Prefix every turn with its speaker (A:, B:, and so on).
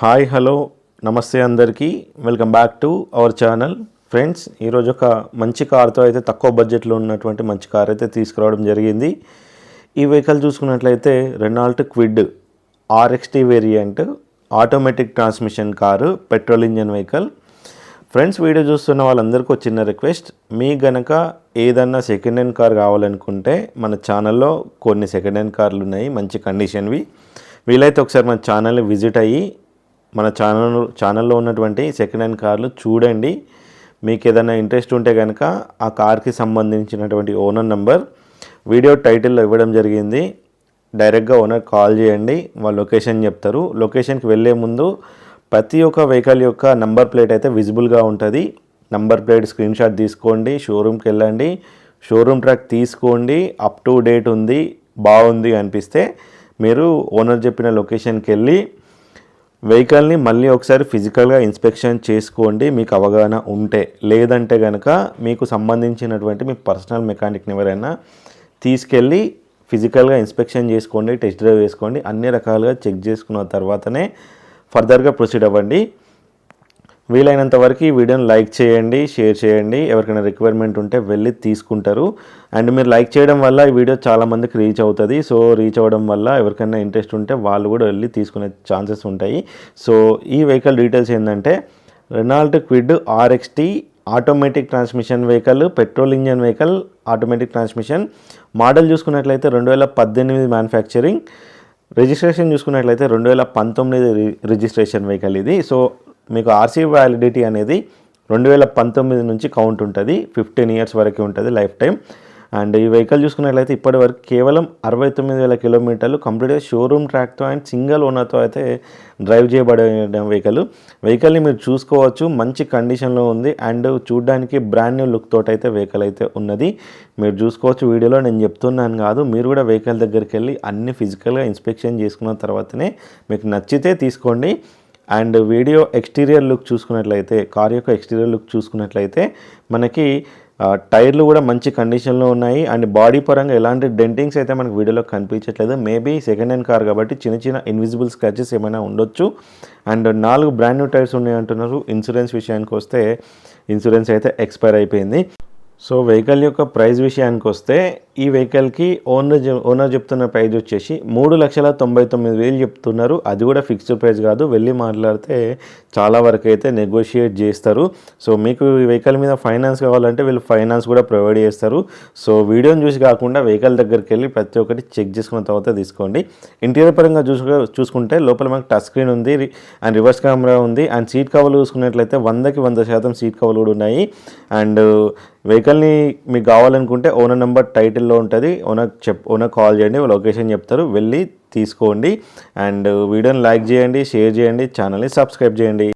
A: Hi hello నమస్తే అందరికీ. Welcome back to our channel. Friends ఈరోజు ఒక మంచి కార్తో అయితే తక్కువ బడ్జెట్లో ఉన్నటువంటి మంచి కార్ అయితే తీసుకురావడం జరిగింది. ఈ వెహికల్ చూసుకున్నట్లయితే Renault Kwid RXT variant automatic transmission car petrol engine vehicle friends video చూస్తున్న వాళ్ళందరికీ ఒక చిన్న రిక్వెస్ట్ మీ గనక ఏదన్నా సెకండ్ హ్యాండ్ కార్ కావాలనుకుంటే మన ఛానల్లో కొన్ని సెకండ్ హ్యాండ్ కార్లు ఉన్నాయి మంచి కండిషన్వి వీలైతే ఒకసారి మన ఛానల్ని విజిట్ అయ్యి మన ఛానల్ ఛానల్లో ఉన్నటువంటి సెకండ్ హ్యాండ్ కార్లు చూడండి. మీకు ఏదైనా ఇంట్రెస్ట్ ఉంటే కనుక ఆ కార్కి సంబంధించినటువంటి ఓనర్ నెంబర్ వీడియో టైటిల్లో ఇవ్వడం జరిగింది. డైరెక్ట్గా ఓనర్ కాల్ చేయండి. వాళ్ళ లొకేషన్ చెప్తారు. లొకేషన్కి వెళ్ళే ముందు ప్రతి ఒక్క వెహికల్ యొక్క నంబర్ ప్లేట్ అయితే విజిబుల్గా ఉంటుంది. నంబర్ ప్లేట్ స్క్రీన్ షాట్ తీసుకోండి. షోరూమ్కి వెళ్ళండి. షోరూమ్ ట్రాక్ తీసుకోండి. అప్ టు డేట్ ఉంది. బాగుంది అనిపిస్తే మీరు ఓనర్ చెప్పిన లొకేషన్కి వెళ్ళి వెహికల్ని మళ్ళీ ఒకసారి ఫిజికల్గా ఇన్స్పెక్షన్ చేసుకోండి మీకు అవగాహన ఉంటే. లేదంటే కనుక మీకు సంబంధించినటువంటి మీ పర్సనల్ మెకానిక్ని ఎవరైనా తీసుకెళ్ళి ఫిజికల్గా ఇన్స్పెక్షన్ చేసుకోండి టెస్ట్ డ్రైవ్ చేసుకోండి అన్ని రకాలుగా చెక్ చేసుకున్న తర్వాతనే ఫర్దర్గా ప్రొసీడ్ అవ్వండి. వీలైనంత వరకు ఈ వీడియోని లైక్ చేయండి షేర్ చేయండి. ఎవరికైనా రిక్వైర్మెంట్ ఉంటే వెళ్ళి తీసుకుంటారు. అండ్ మీరు లైక్ చేయడం వల్ల ఈ వీడియో చాలామందికి రీచ్ అవుతుంది. సో రీచ్ అవ్వడం వల్ల ఎవరికైనా ఇంట్రెస్ట్ ఉంటే వాళ్ళు కూడా వెళ్ళి తీసుకునే ఛాన్సెస్ ఉంటాయి. సో ఈ వెహికల్ డీటెయిల్స్ ఏంటంటే Renault Kwid RXT automatic transmission vehicle petrol engine vehicle automatic transmission model చూసుకున్నట్లయితే రెండు వేల పద్దెనిమిది మ్యానుఫ్యాక్చరింగ్ రిజిస్ట్రేషన్ చూసుకున్నట్లయితే రెండు వేల పంతొమ్మిది రిజిస్ట్రేషన్ వెహికల్ ఇది. సో మీకు ఆర్సీ వ్యాలిడిటీ అనేది రెండు వేల పంతొమ్మిది నుంచి కౌంట్ ఉంటుంది. ఫిఫ్టీన్ ఇయర్స్ వరకు ఉంటుంది లైఫ్ టైం అండ్ ఈ వెహికల్ చూసుకున్నట్లయితే ఇప్పటి వరకు కేవలం అరవై తొమ్మిది వేల కిలోమీటర్లు కంప్లీట్గా షోరూమ్ ట్రాక్తో అండ్ సింగిల్ ఓనర్తో అయితే డ్రైవ్ చేయబడే వెహికల్ వెహికల్ని మీరు చూసుకోవచ్చు. మంచి కండిషన్లో ఉంది. అండ్ చూడడానికి బ్రాండ్ న్యూ లుక్ తోటి అయితే వెహికల్ అయితే ఉన్నది. మీరు చూసుకోవచ్చు వీడియోలో నేను చెప్తున్నాను కాదు. మీరు కూడా వెహికల్ దగ్గరికి వెళ్ళి అన్ని ఫిజికల్గా ఇన్స్పెక్షన్ చేసుకున్న తర్వాతనే మీకు నచ్చితే తీసుకోండి. అండ్ వీడియో ఎక్స్టీరియర్ లుక్ చూసుకున్నట్లయితే కార్ యొక్క ఎక్స్టీరియర్ లుక్ చూసుకున్నట్లయితే మనకి టైర్లు కూడా మంచి కండిషన్లో ఉన్నాయి. అండ్ బాడీ పరంగా ఎలాంటి డెంటింగ్స్ అయితే మనకు వీడియోలో కనిపించట్లేదు. మేబీ సెకండ్ హ్యాండ్ కార్ కాబట్టి చిన్న చిన్న ఇన్విజిబుల్ స్క్రాచెస్ ఏమైనా ఉండొచ్చు. అండ్ నాలుగు బ్రాండ్ న్యూ టైర్స్ ఉన్నాయి అంటున్నారు ఇన్సూరెన్స్ విషయానికి వస్తే ఇన్సూరెన్స్ అయితే ఎక్స్పైర్ అయిపోయింది. సో వెహికల్ యొక్క ప్రైస్ విషయానికి వస్తే ఈ వెహికల్కి ఓనర్ ఓనర్ చెప్తున్న ప్రైస్ వచ్చేసి మూడు లక్షల తొంభై తొమ్మిది వేలు చెప్తున్నారు. అది కూడా ఫిక్స్డ్ ప్రైస్ కాదు. వెళ్ళి మాట్లాడితే చాలా వరకు అయితే నెగోషియేట్ చేస్తారు. సో మీకు ఈ వెహికల్ మీద ఫైనాన్స్ కావాలంటే వీళ్ళు ఫైనాన్స్ కూడా ప్రొవైడ్ చేస్తారు. సో వీడియోని చూసి కాకుండా వెహికల్ దగ్గరికి వెళ్ళి ప్రతి ఒక్కటి చెక్ చేసుకున్న తర్వాత తీసుకోండి. ఇంటీరియర్ పరంగా చూసు చూసుకుంటే లోపల మనకు టచ్ స్క్రీన్ ఉంది అండ్ రివర్స్ కెమెరా ఉంది అండ్ సీట్ కవర్లు చూసుకున్నట్లయితే వందకి వంద శాతం సీట్ కవర్లు కూడా ఉన్నాయి. అండ్ వెహికల్ని మీకు కావాలనుకుంటే ఓనర్ నెంబర్ టైటిల్లో ఉంటుంది. ఓనర్ చెప్ ఓనర్ కాల్ చేయండి లొకేషన్ చెప్తారు వెళ్ళి తీసుకోండి. అండ్ వీడియోని లైక్ చేయండి షేర్ చేయండి ఛానల్ని సబ్స్క్రైబ్ చేయండి.